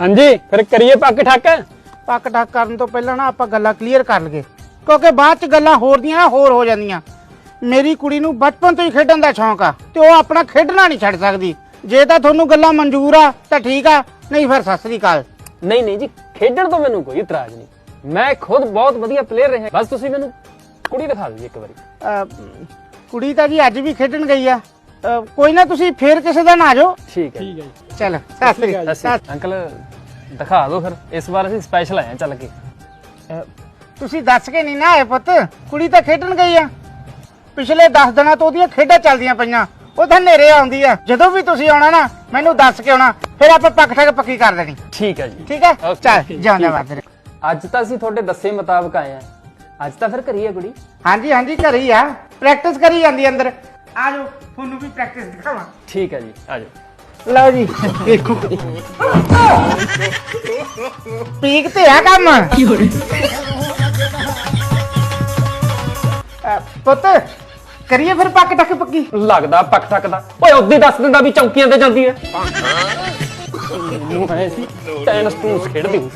ਹਾਂਜੀ ਫਿਰ ਕਰੀਏ ਪੱਕ ਠੱਕ? ਪੱਕ ਟੱਕ ਕਰਨ ਤੋਂ ਪਹਿਲਾਂ ਨਾ ਆਪਾਂ ਗੱਲਾਂ ਕਲੀਅਰ ਕਰ ਲਈਏ। ਕਿਉਂਕਿ ਬਾਅਦ ਚ ਗੱਲਾਂ ਹੋਰ ਦੀਆਂ ਹੋਰ ਹੋ ਜਾਂਦੀਆਂ। ਮੇਰੀ ਕੁੜੀ ਨੂੰ ਬਚਪਨ ਤੋਂ ਹੀ ਖੇਡਣ ਦਾ ਸ਼ੌਂਕ ਆ ਤੇ ਉਹ ਆਪਣਾ ਖੇਡਣਾ ਨਹੀਂ ਛੱਡ ਸਕਦੀ। ਜੇ ਤਾਂ ਤੁਹਾਨੂੰ ਗੱਲਾਂ ਮਨਜ਼ੂਰ ਆ ਤਾਂ ਠੀਕ ਆ ਨਹੀਂ ਫਿਰ ਸਤਿ ਸ੍ਰੀ ਅਕਾਲ। ਨਹੀਂ ਨਹੀਂ ਜੀ ਖੇਡਣ ਤੋਂ ਮੈਨੂੰ ਕੋਈ ਇਤਰਾਜ਼ ਨਹੀਂ। ਮੈਂ ਖੁਦ ਬਹੁਤ ਵਧੀਆ ਪਲੇਅਰ ਰਿਹਾ। ਬਸ ਤੁਸੀਂ ਮੈਨੂੰ ਕੁੜੀ ਦਿਖਾ ਦਿਓ ਜੀ ਇੱਕ ਵਾਰੀ। ਅਹ, ਕੁੜੀ ਤਾਂ ਜੀ ਅੱਜ ਵੀ ਖੇਡਣ ਗਈ ਆ। ਕੋਈ ਨਾ ਤੁਸੀਂ ਫੇਰ ਕਿਸੇ ਦਿਨ ਆ ਜਾਓ। ਠੀਕ ਹੈ ਜੀ। ਚਲ ਸਤਿ ਸ੍ਰੀ ਅਕਾਲ ਦਿਖਾ ਦਿਓ ਫਿਰ। ਇਸ ਵਾਰ ਅਸੀਂ ਸਪੈਸ਼ਲ ਆਏ ਹਾਂ ਚੱਲ ਕੇ। ਤੁਸੀਂ ਦੱਸ ਕੇ ਨਹੀਂ ਨਾ ਆਏ ਪੁੱਤ। ਕੁੜੀ ਤਾਂ ਖੇਡਣ ਗਈ ਆ। ਪਿਛਲੇ 10 ਦਿਨਾਂ ਤੋਂ ਉਹਦੀਆਂ ਖੇਡਾਂ ਚੱਲਦੀਆਂ ਪਈਆਂ। ਉਹ ਤਾਂ ਹਨੇਰੇ ਆਉਂਦੀ ਆ। ਜਦੋਂ ਵੀ ਤੁਸੀਂ ਆਉਣਾ ਨਾ ਮੈਨੂੰ ਦੱਸ ਕੇ ਆਉਣਾ। ਫਿਰ ਆਪਾਂ ਪੱਕ ਠੱਕ ਪੱਕੀ ਕਰ ਦੇਣੀ। ਠੀਕ ਹੈ ਜੀ। ਠੀਕ ਹੈ? Okay, ਚੱਲ ਹੈ। ਬਾਦਰ ਅੱਜ ਤਾਂ ਅਸੀਂ ਤੁਹਾਡੇ ਦੱਸੇ ਮੁਤਾਬਕ ਆਏ ਹਾਂ। ਅੱਜ ਤਾਂ ਫਿਰ ਕਰੀਏ ਕੁੜੀ? ਹਾਂਜੀ ਹਾਂਜੀ ਘਰੇ ਹੀ ਆ। ਪ੍ਰੈਕਟਿਸ ਕਰੀ ਜਾਂਦੀ ਅੰਦਰ। ਆ ਜਾਓ ਤੁਹਾਨੂੰ ਵੀ ਪ੍ਰੈਕਟਿਸ ਦਿਖਾਵਾਂ। ਠੀਕ ਹੈ ਜੀ ਆ ਜਾਓ ਲਓ ਜੀ। ਦੇਖੋ। ਪੀਕ ਤੇ ਆ ਕੰਮ। ਅਹ, ਪੁੱਤ ਕਰੀਏ ਫਿਰ ਪੱਕ ਟੱਕ ਪੱਕੀ? ਲੱਗਦਾ ਪੱਕ ਠੱਕ ਦਾ ਓਏ ਉਦੋਂ ਦੱਸ ਦਿੰਦਾ ਵੀ ਚੌਕੀਆਂ ਤੇ ਜਾਂਦੀ ਹੈ। ਸੀ ਟੈਨਿਸ ਟੂਸ ਖੇਡਦੀ। ਹੂੰ